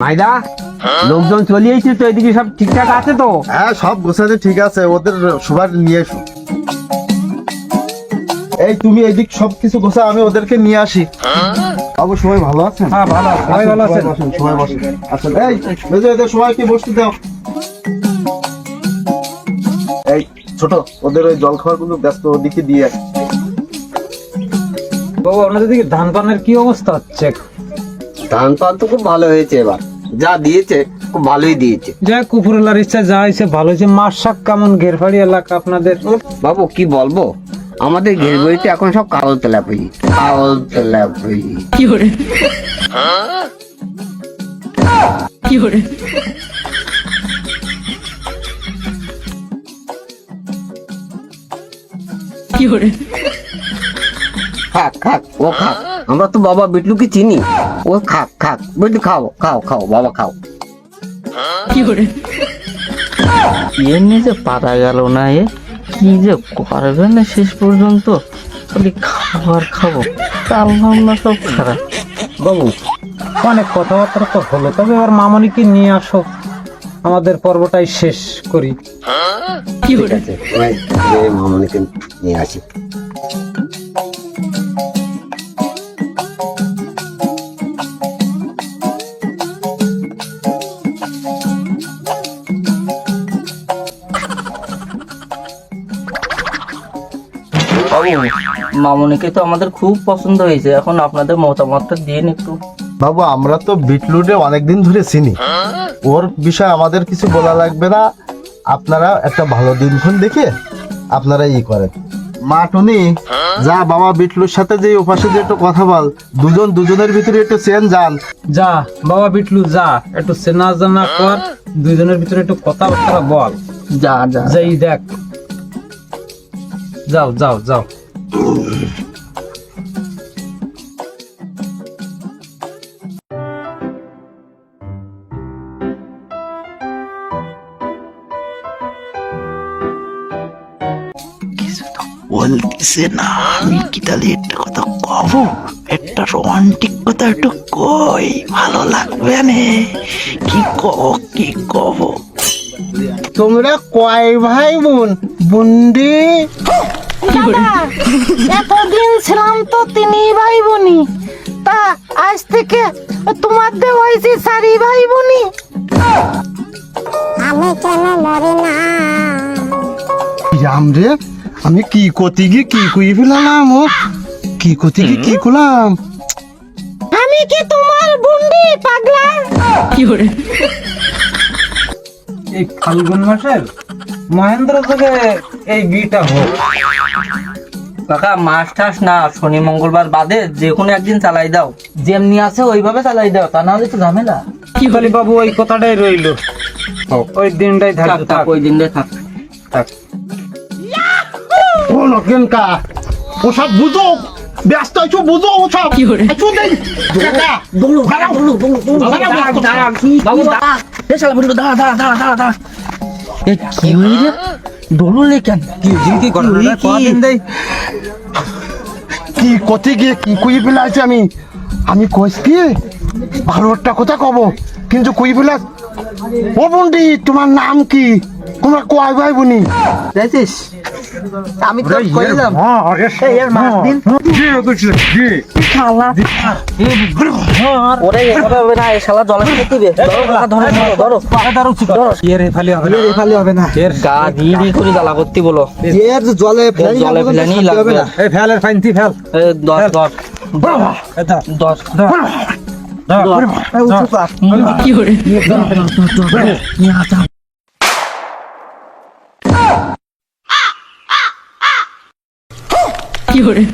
মাইদা লোকজন চলিয়েছে তো এদিকে সব ঠিকঠাক আছে তো? হ্যাঁ সব গোছাতে ঠিক আছে ওদের সবার নিয়ে এসো। এই তুমি এদিক সব কিছু গোছা আমি ওদেরকে নিয়ে আসি। বাবু সবাই ভালো আছেন? হ্যাঁ ভালো সবাই ভালো আছেন? সবাই বসেন আচ্ছা এই মেজো এদের সবাইকে বসতে দাও। এই ছোট ওদের ওই জল খাওয়ারগুলো ব্যস্ত ওদিকে দিয়ে আয়। বাবু আপনাদের দিকে ধান পানের কি অবস্থা? হচ্ছে ধান পান তো খুব ভালো হয়েছে এবার। যা দিয়েছে খুব ভালোই দিয়েছে। যাই কুপুরলার ইচ্ছা যা হয়েছে ভালো হয়েছে। মাসাক কেমন? ঘেরফাড়ি এলাকা আপনাদের? বাবু কি বলব? আমাদের ঘেরবাড়িতে এখন সব কাল তেলাপি কাল তেলাপি কি করে কি করে কি করে খাক খাক ও খাক। আমরা তো বাবা বিটলুকে চিনি। ও খাক খাক বিটলু খাও খাও খাও বাবা খাও। এমনি যে পারা গেল না এ? কি যে করবে না শেষ পর্যন্ত? বলি খাবার খাব চাল ভাবনা সব খারাপ। বাবু অনেক কথাবার্তা তো হলো তবে এবার মামনিকে নিয়ে আসো। আমাদের পর্বটাই শেষ করি। কি মামনিকে নিয়ে আসি। মামনিকে তো আমাদের খুব পছন্দ হয়েছে। এখন আপনাদের মতামতটা দিন একটু। বাবু, আমরা তো বিটলুটে অনেকদিন ধরে চিনি। ওর বিষয়ে আমাদের কিছু বলা লাগবে না। আপনারা একটা ভালো দিনক্ষণ দেখে আপনারা ই করেন। মা টুনি যা বাবা বিটলুর সাথে যে ওপাশে যে একটু কথা বল। দুজন দুজনের ভিতরে একটু চেন যান। যা বাবা বিটলু যা। একটু চেনা জানা কর দুজনের ভিতরে একটু কথাবার্তা বল। যা যা। যাই দেখ। যাও যাও যাও। বলতেছে না আমি কি তাহলে একটা কথা কব? একটা রোমান্টিক কথা একটু কই ভালো লাগবে নে। কি কব কি কব? তোমরা কয় ভাই বোন? বুন্ডি এতদিন ছিলাম তো তিনি ভাই বোনি তা আজ থেকে তোমার দে হয়েছে সারি ভাই বোনি আমি কেন মরি না? রাম রে? আমি কি করতে গিয়ে কি কুই ফেলাম ও? কি করতে গিয়ে কি করলাম আমি কি তোমার বুন্ডি পাগলা? 有人，এই ফাল্গুন মাসের মহেন্দ্র থেকে এই বিটা হোক। কাকা মাস টাস না শনি মঙ্গলবার বাদে যে কোনো একদিন চালাই দাও। যেমনি আছে ওইভাবে চালাই দাও তা না হলে তো ঝামেলা। খালি বাবু ওই কথাটাই রইল। ওই দিনটাই থাক থাক। ওই দিনটাই থাক। থাক। ওসব বুঝো ব্যস্ত আছো বুঝো ওসব 有人，আছো দেই কাকা দৌড়ো দাঁড়াও বাবু দাঁড়া এ শালা বন্ধু দাঁড়া দাঁড়া দাঁড়া দাঁড়া দাঁড়া এ কি হইছে দৌড়লে কেন কি কি ঘটনাটা কদিন দেই কি করতে গিয়ে কি কই ফেলাইছে আমি আমি কইস কি ভালো একটা কথা কব কিন্তু কই ফেলাস ও বন্ডি তোমার নাম কি তোমরা কয় ভাই বোনি দেখছিস আমি তো কইলাম ওরে এভাবে হবে না এই শালা জলে ফেলে দিবে ধরো কাকা, ধরো ধরো ধরো এর ফালি হবে না ফালি হবে না এর গা দিয়ে দিয়ে করে জ্বালা করতে বলো এর জলে এর জলে ফেলানি লাগবে এই ফেলের ফাইনতি ফেল এ, দশ দশ এই ধর, দশ ধর। ধর। 有有人，